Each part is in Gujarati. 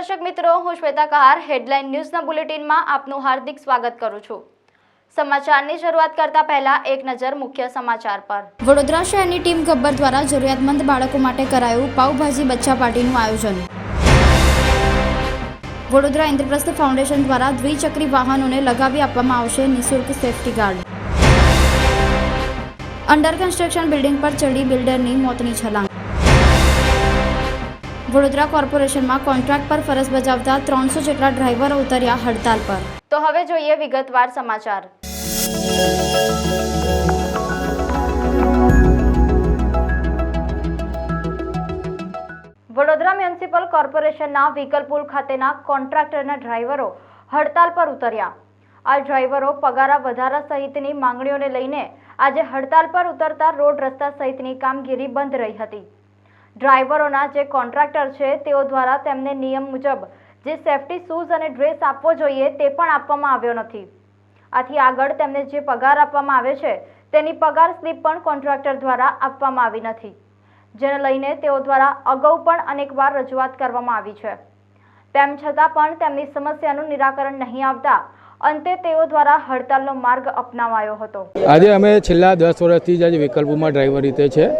દર્શક મિત્રો, હું શ્વેતા કહાર, હેડલાઇન ન્યૂઝના બુલેટિનમાં આપનું હાર્દિક સ્વાગત કરું છું. સમાચારની શરૂઆત કરતા પહેલા એક નજર મુખ્ય સમાચાર પર. વડોદરા શહેરની ટીમ ગબ્બર દ્વારા જરૂરિયાતમંદ બાળકો માટે કરાયું પાઉભાજી બચ્ચા પાર્ટીનું આયોજન. વડોદરા ઇન્દ્રપ્રસ્થ ફાઉન્ડેશન દ્વારા દ્વિચક્રી વાહનોને લગાવી આપવામાં આવશે નિઃશુલ્ક safety guard. Under construction building પર ચડી બિલ્ડરની મોતની છલાંગ. વડોદરા કોર્પોરેશનમાં કોન્ટ્રાક્ટ પર ફરજ બજાવતા ત્રણસો જેટલા ડ્રાઈવરો ઉતર્યા હડતાલ પર. તો હવે જોઈએ વિગતવાર સમાચાર. વડોદરા મ્યુનિસિપલ કોર્પોરેશનના વિકલપુલ ખાતેના કોન્ટ્રાક્ટરના ડ્રાઈવરો હડતાલ પર ઉતર્યા. આ ડ્રાઈવરો પગારા વધારા સહિતની માંગણીઓને લઈને આજે હડતાલ પર ઉતરતા રોડ રસ્તા સહિતની કામગીરી બંધ રહી હતી. ડ્રાઈવરોના જે કોન્ટ્રાક્ટર છે, તેઓ દ્વારા તેમને નિયમ મુજબ જે સેફટી શૂઝ અને ડ્રેસ આપવો જોઈએ તે પણ આપવામાં આવ્યો નથી. આથી આગળ તેમને જે પગાર આપવામાં આવે છે, તેની પગાર સ્લીપ પણ કોન્ટ્રાક્ટર દ્વારા આપવામાં આવી નથી. જેને લઈને તેઓ દ્વારા અગાઉ પણ અનેકવાર રજૂઆત કરવામાં આવી છે. તેમ છતાં પણ તેમની સમસ્યાનું નિરાકરણ નહીં આવતા અંતે તેઓ દ્વારા હડતાલનો માર્ગ અપનાવાયો હતો. આજે અમે છેલ્લા દસ વર્ષથી જ વિકલ્પોમાં ડ્રાઈવર રીતે છે.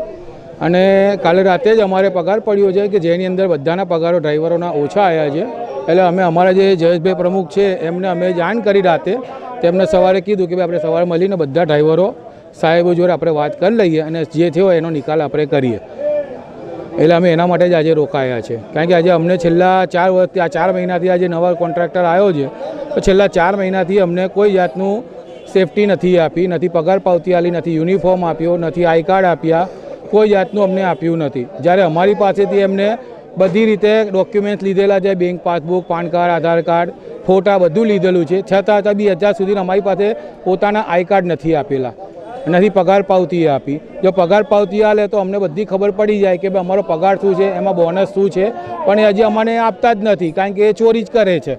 અને કાલે રાતે જ અમારે પગાર પડ્યો છે કે જેની અંદર બધાના પગારો ડ્રાઈવરોના ઓછા આવ્યા છે. એટલે અમે અમારા જે જયેશભાઈ પ્રમુખ છે, એમને અમે જાણ કરી રાતે તેમને સવારે કીધું કે ભાઈ આપણે સવારે મળીને બધા ડ્રાઈવરો સાહેબો જોડે આપણે વાત કરી લઈએ અને જે થયો એનો નિકાલ આપણે કરીએ. એટલે અમે એના માટે જ આજે રોકાયા છે. કારણ કે આજે અમને છેલ્લા ચાર વર્ષથી આ ચાર મહિનાથી આજે નવા કોન્ટ્રાક્ટર આવ્યો છે, તો છેલ્લા ચાર મહિનાથી અમને કોઈ જાતનું સેફટી નથી આપી, નથી પગાર પાવતી આલી, નથી યુનિફોર્મ આપ્યો, નથી આઈ કાર્ડ આપ્યા કોઈ જાતનું અમને આપ્યું નથી. જ્યારે અમારી પાસેથી એમને બધી રીતે ડોક્યુમેન્ટ્સ લીધેલા છે bank passbook PAN card Aadhaar card ફોટા બધું લીધેલું છે. છતાં છતાં બી હજાર સુધી અમારી પાસે પોતાના આઈ કાર્ડ નથી આપેલા. નથી પગાર પાવતી આપી. જો પગાર પાવતી આલે તો અમને બધી ખબર પડી જાય કે ભાઈ અમારો પગાર શું છે, એમાં બોનસ શું છે. પણ એ હજી અમને આપતા જ નથી, કારણ કે એ ચોરી જ કરે છે.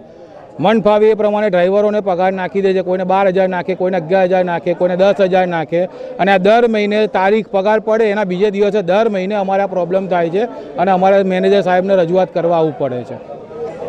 મન ફાવે એ પ્રમાણે ડ્રાઈવરોને પગાર નાખી દે છે કોઈને બાર હજાર નાખે કોઈને અગિયાર હજાર નાખે કોઈને દસ હજાર નાખે. અને આ દર મહિને તારીખ પગાર પડે એના બીજે દિવસે દર મહિને અમારા પ્રોબ્લેમ થાય છે અને અમારા મેનેજર સાહેબને રજૂઆત કરવા આવવું પડે છે.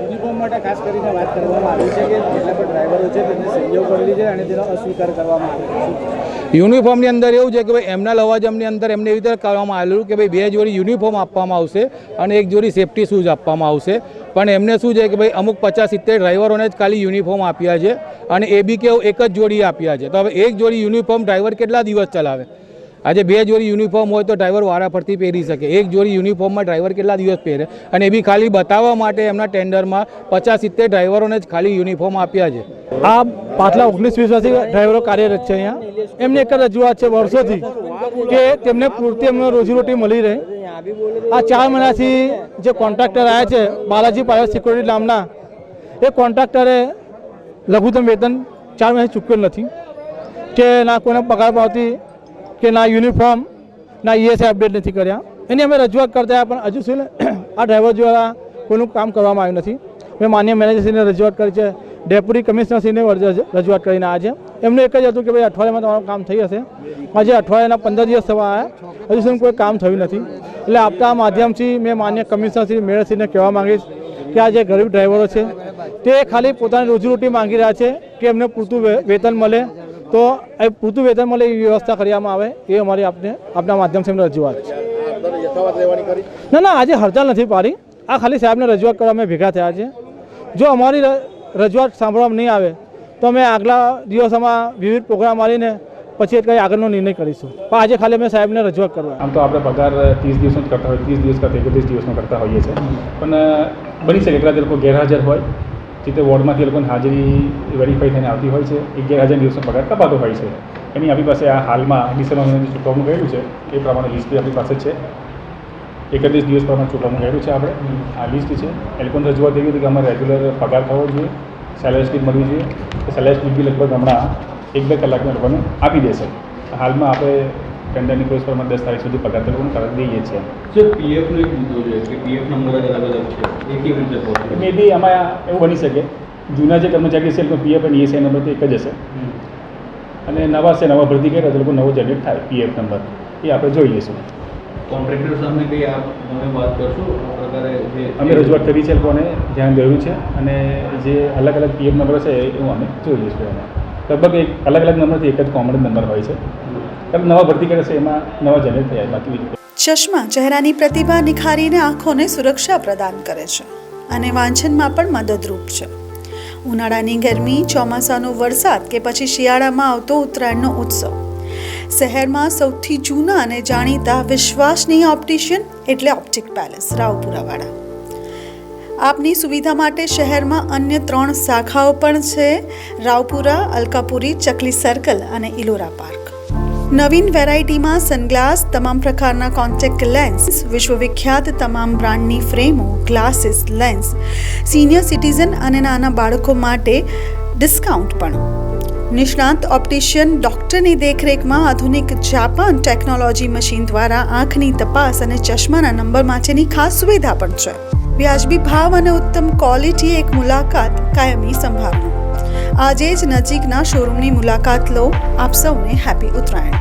યુનિફોર્મ માટે ખાસ કરીને વાત કરવામાં આવી છે કે જેટલા પણ ડ્રાઈવરો છે તેમને સહીઓ કરેલી છે અને તેનો અસ્વીકાર કરવામાં આવ્યો છે. યુનિફોર્મની અંદર એવું છે કે ભાઈ એમના લવાજમની અંદર એમને એવી રીતે કરવામાં આવેલું કે ભાઈ બે જોડી યુનિફોર્મ આપવામાં આવશે અને એક જોડી સેફટી શૂઝ આપવામાં આવશે. પણ એમને શું છે કે ભાઈ અમુક પચાસ સિત્તેર ડ્રાઈવરોને જ ખાલી યુનિફોર્મ આપ્યા છે અને એ બી કેવું એક જ જોડી આપ્યા છે. તો હવે એક જોડી યુનિફોર્મ ડ્રાઈવર કેટલા દિવસ ચલાવે? આજે બે જોડી યુનિફોર્મ હોય તો ડ્રાઈવર વારાફરતી પહેરી શકે. એક જોડી યુનિફોર્મમાં ડ્રાઈવર કેટલા દિવસ પહેરે? અને એ બી ખાલી બતાવવા માટે એમના ટેન્ડરમાં પચાસ સિત્તેર ડ્રાઈવરોને જ ખાલી યુનિફોર્મ આપ્યા છે. આ પાછલા ઓગણીસ વીસમાંથી ડ્રાઈવરો કાર્યરત છે અહીંયા. એમની એક રજૂઆત છે વર્ષોથી, કે તેમને પૂરતી એમને રોજીરોટી મળી રહે. આ ચાર મહિનાથી જે કોન્ટ્રાક્ટર આવ્યા છે, બાલાજી પ્રાઇવેટ સિક્યોરિટી નામના, એ કોન્ટ્રાક્ટરે લઘુત્તમ વેતન ચાર મહિનાથી ચૂકવેલ નથી, કે ના કોઈને પગાર પાવતી, કે ના યુનિફોર્મ ના ઈએસઆઈ અપડેટ નથી કર્યા. એની અમે રજૂઆત કરતા પણ હજુ સુધી આ ડ્રાઈવર દ્વારા કોઈનું કામ કરવામાં આવ્યું નથી. મેં માન્ય મેનેજરશ્રીને રજૂઆત કરી છે ડેપ્યુટી કમિશનરશ્રીને રજૂઆત કરીને આજે. એમનું એક જ હતું કે ભાઈ અઠવાડિયામાં તમારું કામ થઈ હશે આજે અઠવાડિયાના પંદર દિવસ થવા આવ્યા હજુ સુધી કોઈ કામ થયું નથી. એટલે આપતા માધ્યમથી મેં માન્ય કમિશનરશ્રી મેયરશ્રીને કહેવા માંગીશ કે આ જે ગરીબ ડ્રાઈવરો છે, તે ખાલી પોતાની રોજીરોટી માંગી રહ્યા છે કે એમને પૂરતું વેતન મળે. તો એ પૂરતું વેતન મળે એવી વ્યવસ્થા કરવામાં આવે એ અમારી આપને, આપના માધ્યમથી એમને રજૂઆત છે. ના ના, આજે હડતાલ નથી પાડી. આ ખાલી સાહેબને રજૂઆત કરવા અમે ભેગા થયા છે. જો અમારી રજૂઆત સાંભળવામાં નહીં આવે, તો અમે આગલા દિવસોમાં વિવિધ પ્રોગ્રામ મારીને પછી કંઈ આગળનો નિર્ણય કરીશું. પણ આજે ખાલી અમે સાહેબને રજૂઆત કરવા. આમ તો આપણે પગાર ત્રીસ દિવસનો જ કરતા હોય ત્રીસ દિવસ કરતા એકત્રીસ દિવસનો કરતા હોઈએ છીએ. પણ બની શકે તે લોકો ગેરહાજર હોય. જે તે વોર્ડમાંથી એ લોકોની હાજરી વેરીફાઈ થઈને આવતી હોય છે, એ ગેરહાજર દિવસનો પગાર કપાતો હોય છે. એની આપણી પાસે આ હાલમાં ડિસેમ્બરમાં ચૂકવણું ગયેલું છે, એ પ્રમાણે લિસ્ટ બી આપણી પાસે છે. એકત્રીસ દિવસ પ્રમાણે ચૂકવણું ગયેલું છે આપણે. આ લિસ્ટ છે. એ લોકોને રજૂઆત એવી હતી કે અમારે રેગ્યુલર પગાર થવો જોઈએ, સેલેરી સ્લીપ મળવી જોઈએ. સેલેરી સ્લીપ બી લગભગ હમણાં એક બે કલાકમાં લોકોને આપી દેશે હાલમાં આપણે ટેન્ડરની પ્રોસેસ પ્રમાણે દસ તારીખ સુધી પગાર તરફ લોકોને દઈએ છીએ. જો પીએફનો એક મુદ્દો છે કે પીએફ નંબર અલગ અલગ છે. એ કેવી રીતે મે બી આમાં એવું બની શકે જૂના જે કર્મચારી છે એ પીએફ અને ઈએસઆઈ નંબર તો એક જ હશે. અને નવા છે નવા ભરતી કરે તો લોકો નવો જનરેટ થાય પીએફ નંબર. એ આપણે જોઈ લઈશું. કોન્ટ્રાક્ટર સામે કઈ આપ તમે વાત કરશો? આ પ્રકારે જે અમે રજૂઆત કરી છે એ લોકોને ધ્યાન દોર્યું છે. અને જે અલગ અલગ પીએફ નંબર છે એવું અમે જોઈ લઈશું એમાં. લગભગ એક અલગ અલગ નંબરથી એક જ કોમન નંબર હોય છે. કારણ નવા ભરતી કરે છે, એમાં નવા જનરેટ થયા, બાકી ચશ્મા ચહેરાની પ્રતિભા નિખારીને આંખોને સુરક્ષા પ્રદાન કરે છે અને વાંચનમાં પણ મદદરૂપ છે. ઉનાળાની ગરમી, ચોમાસાનો વરસાદ કે પછી શિયાળામાં આવતો ઉત્તરાયણનો ઉત્સવ. શહેરમાં સૌથી જૂના અને જાણીતા વિશ્વાસનીય ઓપ્ટિશિયન એટલે ઓપ્ટિક પેલેસ રાવપુરાવાળા. આપની સુવિધા માટે શહેરમાં અન્ય ત્રણ શાખાઓ પણ છે. રાવપુરા, અલકાપુરી, ચકલી સર્કલ અને ઇલોરા પાર્ક. નવીન વેરાયટીમાં સનગ્લાસ, તમામ પ્રકારના કોન્ટેક્ટ લેન્સ, વિશ્વવિખ્યાત તમામ બ્રાન્ડની ફ્રેમો, ગ્લાસીસ, લેન્સ, સિનિયર સિટીઝન અને નાના બાળકો માટે ડિસ્કાઉન્ટ પણ. નિષ્ણાંત ઓપ્ટિશિયન ડૉક્ટરની દેખરેખમાં આધુનિક જાપાન ટેકનોલોજી મશીન દ્વારા આંખની તપાસ અને ચશ્માના નંબર માટેની ખાસ સુવિધા પણ છે. વ્યાજબી ભાવ અને ઉત્તમ ક્વોલિટી એક મુલાકાત કાયમી સંભાવના આજે જ નજીકના શોરૂમની મુલાકાત લો. આપ સૌને હેપી ઉત્તરાયણ.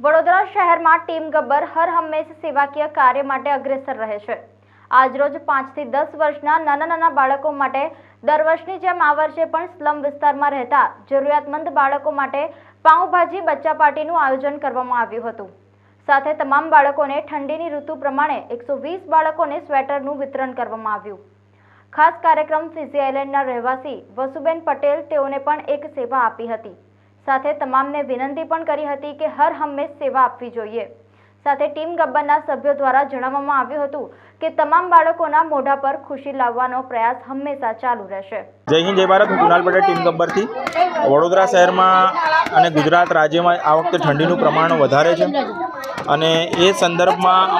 વડોદરા શહેરમાં ટીમ ગબ્બર હર હંમેશ સેવાકીય કાર્ય માટે અગ્રેસર રહે છે. આજરોજ પાંચથી દસ વર્ષના નાના નાના બાળકો માટે દર વર્ષની જેમ આ વર્ષે પણ સ્લમ વિસ્તારમાં રહેતા જરૂરિયાતમંદ બાળકો માટે પાઉંભાજી બચ્ચા પાર્ટીનું આયોજન કરવામાં આવ્યું હતું. સાથે તમામ બાળકોને ઠંડીની ઋતુ પ્રમાણે એકસો વીસ બાળકોને સ્વેટરનું વિતરણ કરવામાં આવ્યું. ખાસ કાર્યક્રમ ફિઝી આઇલેન્ડના રહેવાસી વસુબેન પટેલ તેઓને પણ એક સેવા આપી હતી. સાથે તમામને વિનંતી પણ કરી હતી કે હર હંમેશ સેવા આપવી જોઈએ. સાથે ટીમ ગબ્બરના સભ્યો દ્વારા જણાવવામાં આવ્યું હતું કે તમામ બાળકોના મોઢા પર ખુશી લાવવાનો પ્રયાસ હંમેશા ચાલુ રહેશે. જય હિન્દ, જય ભારત. હું કુનાલ પટેલ, ટીમ ગબ્બરથી. વડોદરા શહેરમાં અને ગુજરાત રાજ્યમાં આ વખતે ઠંડીનું પ્રમાણ વધારે છે. અને એ સંદર્ભમાં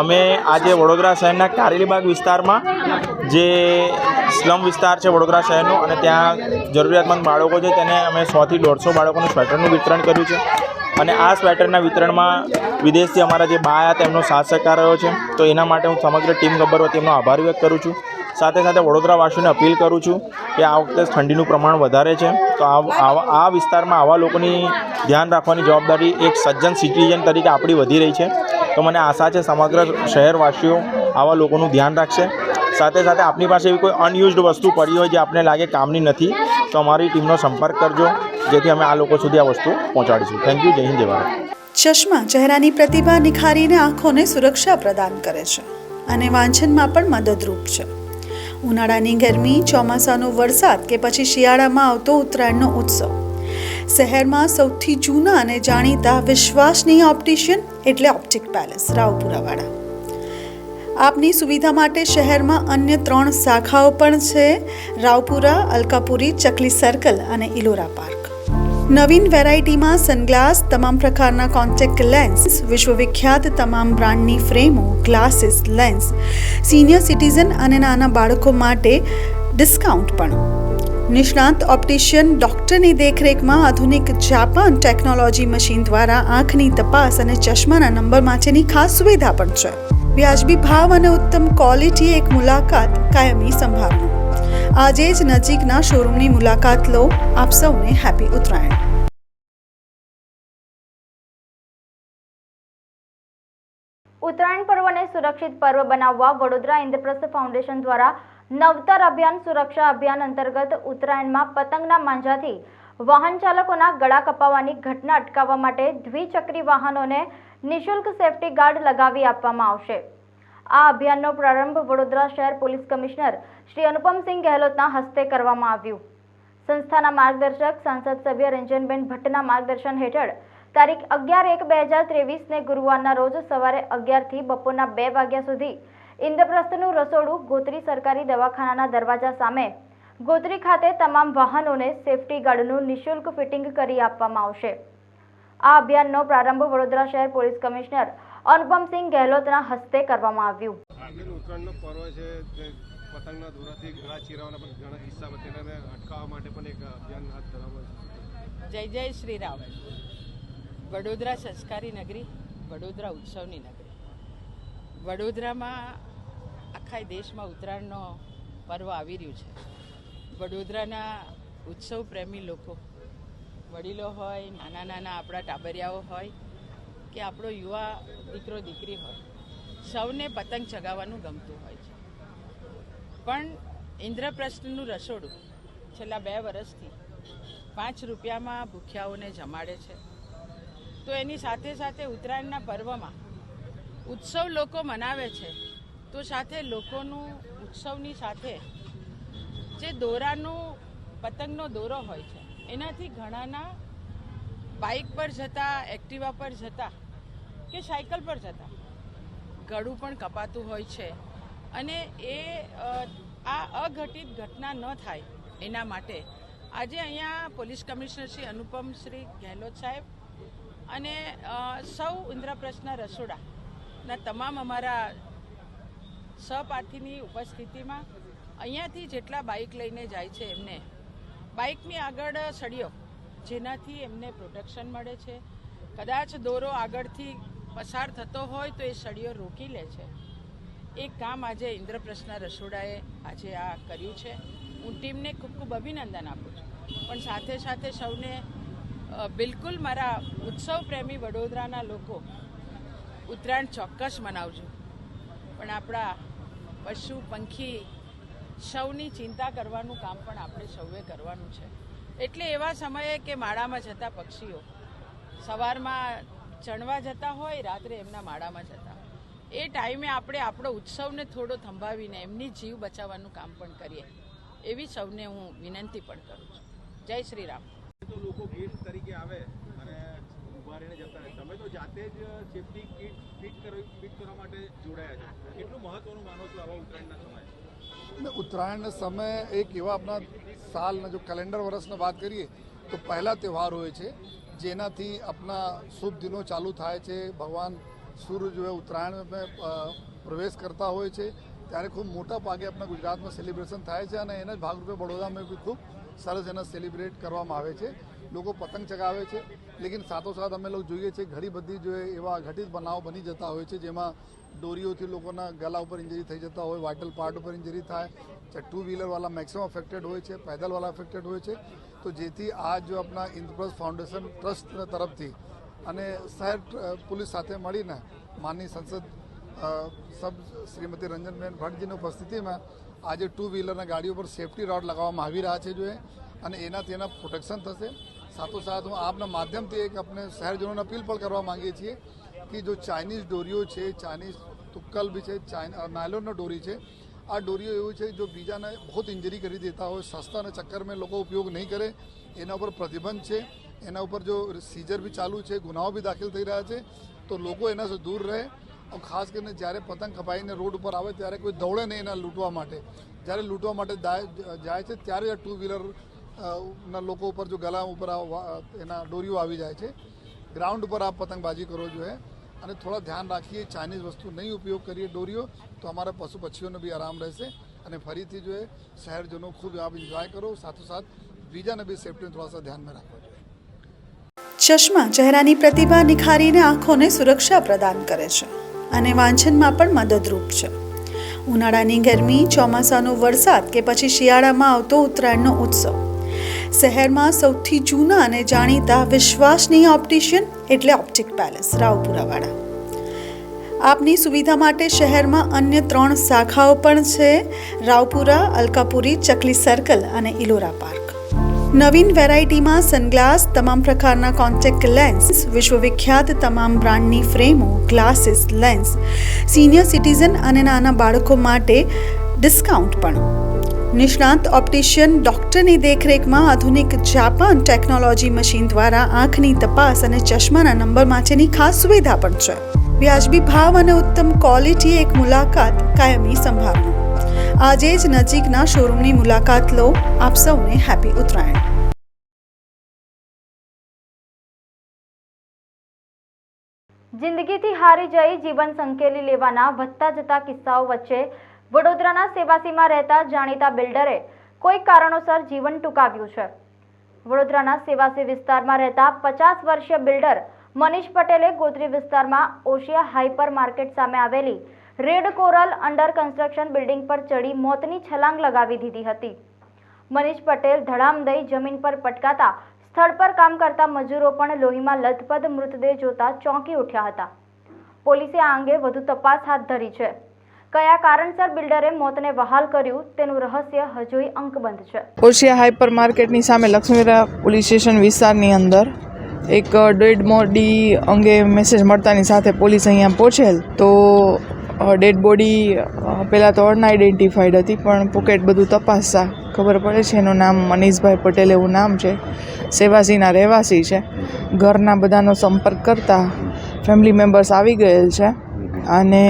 અમે આજે વડોદરા શહેરના કારેલીબાગ વિસ્તારમાં જે સ્લમ વિસ્તાર છે વડોદરા શહેરનો અને ત્યાં જરૂરિયાતમંદ બાળકો છે, તેને અમે સોથી દોઢસો બાળકોનું સ્વેટરનું વિતરણ કર્યું છે. અને આ સ્વેટરના વિતરણમાં વિદેશથી અમારા જે બા આવ્યા તેમનો સાથ સહકાર રહ્યો છે. તો એના માટે હું સમગ્ર ટીમ ગબ્બર વતી એમનો આભાર વ્યક્ત કરું છું. સાથે સાથે વડોદરાવાસીઓને અપીલ કરું છું કે આ વખતે ઠંડીનું પ્રમાણ વધારે છે. તો આ વિસ્તારમાં આવા લોકોની ધ્યાન રાખવાની જવાબદારી એક સજ્જન સિટીઝન તરીકે આપણી વધી રહી છે. તો મને આશા છે સમગ્ર શહેરવાસીઓ આવા લોકોનું ધ્યાન રાખશે. સાથે સાથે આપની પાસે એવી કોઈ અનયુઝડ વસ્તુ પડી હોય જે આપને લાગે કામની નથી, તો અમારી ટીમનો સંપર્ક કરજો. જેથી અમે આ લોકો સુધી આ વસ્તુ પહોંચાડીશું. થેન્ક યુ જય હિન્દ, જય ભારત. ચશ્મા ચહેરાની પ્રતિભા નિખારીને આંખોને સુરક્ષા પ્રદાન કરે છે અને વાંચનમાં પણ મદદરૂપ છે. ઉનાળાની ગરમી, ચોમાસાનો વરસાદ કે પછી શિયાળામાં આવતો ઉત્તરાયણનો ઉત્સવ. શહેરમાં સૌથી જૂના અને જાણીતા વિશ્વાસનીય ઓપ્ટિશિયન એટલે ઓપ્ટિક પેલેસ, રાવપુરાવાળા. આપની સુવિધા માટે શહેરમાં અન્ય ત્રણ શાખાઓ પણ છે, રાવપુરા, અલકાપુરી, ચકલી સર્કલ અને ઇલોરા પાર્ક. નવીન વેરાયટીમાં સનગ્લાસ, તમામ પ્રકારના કોન્ટેક્ટ લેન્સ, વિશ્વવિખ્યાત તમામ બ્રાન્ડની ફ્રેમો, ગ્લાસીસ, લેન્સ, સિનિયર સિટીઝન અને નાના બાળકો માટે ડિસ્કાઉન્ટ પણ. નિષ્ણાંત ઓપ્ટિશિયન ડૉક્ટરની દેખરેખમાં આધુનિક જાપાન ટેકનોલોજી મશીન દ્વારા આંખની તપાસ અને ચશ્માના નંબર માટેની ખાસ સુવિધા પણ છે. વ્યાજબી ભાવ અને ઉત્તમ ક્વોલિટી એક મુલાકાત કાયમી સંભાવના આજે જ નજીકના શોરૂમની મુલાકાત લો. આપ સૌને હેપી ઉત્તરાયણ. ઉત્તરાયણ પર્વને સુરક્ષિત પર્વ બનાવવા વડોદરા ઇન્દ્રપ્રસ્થ ફાઉન્ડેશન દ્વારા નવતર અભિયાન સુરક્ષા અભિયાન અંતર્ગત ઉત્તરાયણમાં પતંગના માંજાથી વાહન ચાલકોના ગળા કપાવવાની ઘટના અટકાવવા માટે દ્વિચક્રી વાહનોને નિઃશુલ્ક સેફટી ગાર્ડ લગાવી આપવામાં આવશે. આ અભિયાનનો પ્રારંભ વડોદરા શહેર પોલીસ કમિશનર શ્રી અનુપમસિંહ ગહેલોતના હસ્તે કરવામાં આવ્યું. સંસ્થાના માર્ગદર્શક, સાંસદ સભ્ય રંજનબેન ભટ્ટના માર્ગદર્શન હેઠળ તારીખ અગિયાર એક બે હજાર ત્રેવીસને ગુરુવારના રોજ સવારે અગિયારથી બપોરના બે વાગ્યા સુધી ઇન્દ્રપ્રસ્થનું રસોડું ગોત્રી સરકારી દવાખાનાના દરવાજા સામે ગોત્રી ખાતે તમામ વાહનોને સેફટી ગાર્ડનું નિઃશુલ્ક ફિટિંગ કરી આપવામાં આવશે. આ અભિયાનનો પ્રારંભ વડોદરા શહેર પોલીસ કમિશનર અનુપમસિંહ ગહેલોતના હસ્તે કરવામાં આવ્યું. ઉત્તરાયણનો પર્વ છે પતંગના દોરાથી ગળા ચીરાવાના પણ ઘણા કિસ્સા બને અટકાવવા માટે પણ એક અભિયાન હાથ ધરવામાં જય જય શ્રી રામ. વડોદરા સંસ્કારી નગરી વડોદરા ઉત્સવની નગરી. વડોદરામાં આખા દેશમાં ઉત્તરાયણનો પર્વ આવી રહ્યું છે. વડોદરાના ઉત્સવ પ્રેમી લોકો. વડીલો હોય નાના નાના આપણા ટાબરિયાઓ હોય કે આપણો યુવા દીકરો, દીકરી હોય, સૌને પતંગ ચગાવવાનું ગમતું હોય છે. પણ ઇન્દ્રપ્રસ્થનું રસોડું છેલ્લા બે વર્ષથી પાંચ રૂપિયામાં ભૂખ્યાઓને જમાડે છે. તો એની સાથે સાથે ઉત્તરાયણના પર્વમાં ઉત્સવ લોકો મનાવે છે. તો સાથે લોકોનું ઉત્સવની સાથે જે દોરાનું, પતંગનો દોરો હોય છે, એનાથી ઘણાના બાઇક પર જતા, એક્ટિવા પર જતા કે સાયકલ પર જતા? ગળું પણ કપાતું હોય છે. અને એ આ અઘટિત ઘટના ન થાય એના માટે આજે અહીંયા પોલીસ કમિશનર શ્રી અનુપમ શ્રી ગેહલોત સાહેબ અને સૌ ઇન્દ્રપ્રસ્થના રસોડાના તમામ અમારા સહપાઠીની ઉપસ્થિતિમાં અહીંયાથી જેટલા બાઇક લઈને જાય છે એમને, બાઇકની આગળ સળિયો જેનાથી એમને પ્રોટેક્શન મળે છે. કદાચ દોરો આગળથી પસાર થતો હોય તો એ સળીઓ રોકી લે છે. એ કામ આજે ઇન્દ્રપ્રસ્થના રસોડાએ આજે આ કર્યું છે. હું ટીમને ખૂબ ખૂબ અભિનંદન આપું છું. પણ સાથે સાથે સૌને બિલકુલ મારા ઉત્સવ પ્રેમી વડોદરાના લોકો ઉત્તરાયણ ચોક્કસ મનાવજો. પણ આપણા પશુ પંખી સૌની ચિંતા કરવાનું કામ પણ આપણે સૌએ કરવાનું છે. એટલે એવા સમયે કે માળામાં જતા પક્ષીઓ. સવારમાં ચણવા જતા હોય, રાત્રે એમના માળામાં જતા એ ટાઈમે આપણે આપણો ઉત્સવને થોડો થંભાવીને એમની જીવ બચાવવાનું કામ પણ કરીએ. એવી સૌને હું વિનંતી પણ કરું છું. જય શ્રી રામ. તો લોકો ગેસ્ટ તરીકે આવે અને ઊભા રહીને જતા રહે. તમે તો જાતે જ સેફટી કિટ ફિટ કરવા માટે જોડાયા છો. કેટલું મહત્વનું માનો છો આવા ઉત્તરાયણના સમયે? અને ઉત્તરાયણના સમયે એક એવા આપણા સાલના જો કેલેન્ડર વર્ષની વાત કરીએ, તો પહેલા તહેવાર હોય છે, જેનાથી આપણા શુભ દિનો ચાલુ થાય છે. ભગવાન સૂર્ય જો ઉત્તરાયણમાં પ્રવેશ કરતા હોય છે. ત્યારે ખૂબ મોટા ભાગે આપણા ગુજરાતમાં સેલિબ્રેશન થાય છે અને એના જ ભાગરૂપે બડોદામાં બી ખૂબ સરસ એના સેલિબ્રેટ કરવામાં આવે છે. લોકો પતંગ ચગાવે છે. લેકિન સાથોસાથ અમે લોકો જોઈએ છીએ ઘણી બધી જો એવા ઘટિત બનાવો બની જતા હોય છે, જેમાં દોરીઓથી લોકોના ગલા ઉપર ઇન્જરી થઈ જતા હોય વાઇટલ પાર્ટ ઉપર ઇન્જરી થાય ટુ વ્હીલરવાળા મેક્સિમમ અફેક્ટેડ હોય છે, પેદલવાળા અફેક્ટેડ હોય છે. તો જેથી આ જો આપણા ઇન્દ્રપ્રસ્થ ફાઉન્ડેશન ટ્રસ્ટ તરફથી અને શહેર પોલીસ સાથે મળીને માનની સંસદ સબ શ્રીમતી રંજનબેન ભટ્ટજીની ઉપસ્થિતિમાં આજે ટુ વ્હીલરના ગાડીઓ પર સેફટી રોડ લગાવવામાં આવી રહ્યા છે જોઈએ, અને એનાથી એના પ્રોટેક્શન થશે. સાથોસાથ હું આપના માધ્યમથી એક આપણે શહેરજનોને અપીલ પણ કરવા માંગીએ છીએ કે જો ચાઇનીઝ દોરીઓ છે ચાઇનીઝ તુક્કલ બી છે નાયલોનનો દોરી છે, આ દોરીઓ એવું છે જો બીજાને બહુ ઇન્જરી કરી દેતા હોય, સસ્તાના ચક્કરમાં લોકો ઉપયોગ નહીં કરે, એના ઉપર પ્રતિબંધ છે, એના ઉપર જો સીઝર બી ચાલુ છે, ગુનાઓ બી દાખલ થઈ રહ્યા છે, તો લોકો એનાથી દૂર રહે ખાસ કરીને જ્યારે પતંગ કપાઈને રોડ ઉપર આવે ત્યારે કોઈ દોડે નહીં એના લૂંટવા માટે. જ્યારે લૂંટવા માટે જાય છે ત્યારે ટુ વ્હીલર ના લોકો ઉપર જો ગલા ઉપર એના દોરીઓ આવી જાય છે. ગ્રાઉન્ડ ઉપર આ પતંગબાજી કરો જોઈએ અને થોડા ધ્યાન રાખીએ, ચાઇનીઝ વસ્તુ નહીં ઉપયોગ કરીએ દોરીઓ, તો અમારા પશુ પક્ષીઓને બી આરામ રહેશે. અને ફરીથી જોઈએ શહેરજનો ખૂબ આપ એન્જોય કરો, સાથોસાથ બીજાને બી સેફટીનું થોડા સા ધ્યાનમાં રાખવા ચશ્મા ચહેરાની પ્રતિભા નિખારીને આંખોને સુરક્ષા પ્રદાન કરે છે. અને વાંચનમાં પણ મદદરૂપ છે. ઉનાળાની ગરમી, ચોમાસાનો વરસાદ કે પછી શિયાળામાં આવતો ઉત્તરાયણનો ઉત્સવ. શહેરમાં સૌથી જૂના અને જાણીતા વિશ્વાસનીય ઓપ્ટિશિયન એટલે ઓપ્ટિક પેલેસ, રાવપુરાવાળા. આપની સુવિધા માટે શહેરમાં અન્ય ત્રણ શાખાઓ પણ છે. રાવપુરા, અલકાપુરી, ચકલી સર્કલ અને ઇલોરા પાર્ક. નવીન વેરાયટીમાં સનગ્લાસ, તમામ પ્રકારના કોન્ટેક્ટ લેન્સ, વિશ્વવિખ્યાત તમામ બ્રાન્ડની ફ્રેમો, ગ્લાસીસ, લેન્સ, સિનિયર સિટીઝન અને નાના બાળકો માટે ડિસ્કાઉન્ટ પણ. નિષ્ણાંત ઓપ્ટિશિયન ડૉક્ટરની દેખરેખમાં આધુનિક જાપાન ટેકનોલોજી મશીન દ્વારા આંખની તપાસ અને ચશ્માના નંબર માટેની ખાસ સુવિધા પણ છે. વ્યાજબી ભાવ અને ઉત્તમ ક્વોલિટી એક મુલાકાત કાયમી સંભાવના. આજે જ નજીકના શોરૂમની મુલાકાત લો. આપ સૌને હેપી ઉત્તરાયણ. જિંદગીથી હારી જઈ જીવન સંકેલી લેવાના વધતા જતા કિસ્સાઓ વચ્ચે વડોદરાના સેવાસીમાં રહેતા જાણીતા બિલ્ડરે કોઈ કારણોસર જીવન ટૂંકાવ્યું છે. વડોદરાના સેવાસી વિસ્તારમાં રહેતા પચાસ વર્ષીય બિલ્ડર મનીષ પટેલે ગોત્રી વિસ્તારમાં ઓશિયા હાઈપર માર્કેટ સામે આવેલી red coral under construction building પર ચડી મોતની છલાંગ લગાવી દીધી હતી. મનીષ પટેલ ધડામ દઈ જમીન પર પટકાતા સ્થળ પર કામ કરતા મજૂરો પણ લોહીમાં લથપથ મૃતદેહ જોતા ચોંકી ઉઠ્યા હતા. પોલીસે આ અંગે વધુ તપાસ હાથ ધરી છે. કયા કારણસર બિલ્ડરે મોતને વહાલ કર્યું તેનું રહસ્ય હજુય અંકબંધ છે. ઓશિયા હાઇપર માર્કેટની સામે લક્ષ્મીરા પોલીસ સ્ટેશન વિસ્તારની અંદર એક ડેડ મોડી અંગે મેસેજ મળતાની સાથે પોલીસ અહીંયા પહોંચેલ તો ડેડ બોડી પહેલાં તો અનઆઇડેન્ટિફાઈડ હતી, પણ પોકેટ બધું તપાસતા ખબર પડે છે એનું નામ મનીષભાઈ પટેલ એવું નામ છે. સેવાસીના રહેવાસી છે. ઘરના બધાનો સંપર્ક કરતા ફેમિલી મેમ્બર્સ આવી ગયેલ છે. અને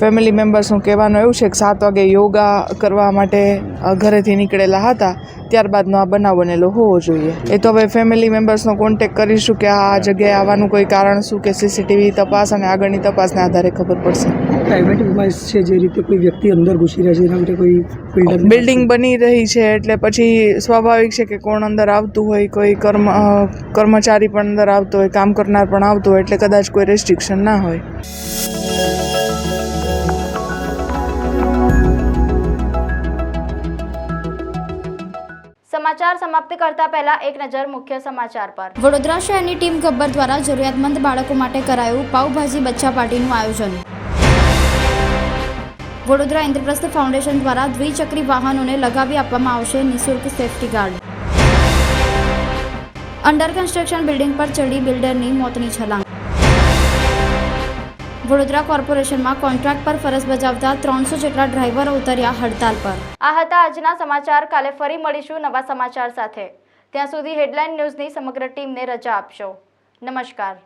ફેમિલી મેમ્બર્સનું કહેવાનું એવું છે કે સાત વાગે યોગા કરવા માટે ઘરેથી નીકળેલા હતા. ત્યારબાદનો આ બનાવ બનેલો હોવો જોઈએ. એ તો હવે ફેમિલી મેમ્બર્સનો કોન્ટેક કરીશું કે આ જગ્યાએ આવવાનું કોઈ કારણ શું કે સીસીટીવી તપાસ અને આગળની તપાસના આધારે ખબર પડશે. પ્રાઇવેટ છે જે રીતે કોઈ વ્યક્તિ અંદર ઘૂસી રહ્યા છે એના માટે કોઈ બિલ્ડિંગ બની રહી છે એટલે પછી સ્વાભાવિક છે કે કોણ અંદર આવતું હોય કોઈ કર્મ કર્મચારી પણ અંદર આવતો હોય કામ કરનાર પણ આવતો હોય એટલે કદાચ કોઈ રેસ્ટ્રિક્શન ના હોય. સમાચાર સમાપ્ત કરતા પહેલા એક નજર મુખ્ય સમાચાર પર. વડોદરા શહેરની ટીમ ગબ્બર દ્વારા જરૂરિયાતમંદ બાળકો માટે કરાયું પાવભાજી બચ્ચા પાર્ટીનું આયોજન. વડોદરા ઇન્દ્રપ્રસ્થ ફાઉન્ડેશન દ્વારા દ્વિચક્રી વાહનોને લગાવી આપવામાં આવશે નિઃશુલ્ક safety guard. Under construction building પર ચડી બિલ્ડરની મોતની છલાંગ. વડોદરા કોર્પોરેશનમાં કોન્ટ્રાક્ટ પર ફરજ બજાવતા ત્રણસો જેટલા ડ્રાઈવરો ઉતર્યા હડતાલ પર. આ હતા આજના સમાચાર. કાલે ફરી મળીશું નવા સમાચાર સાથે. ત્યાં સુધી હેડલાઇન ન્યૂઝની સમગ્ર ટીમને રજા આપશો. નમસ્કાર.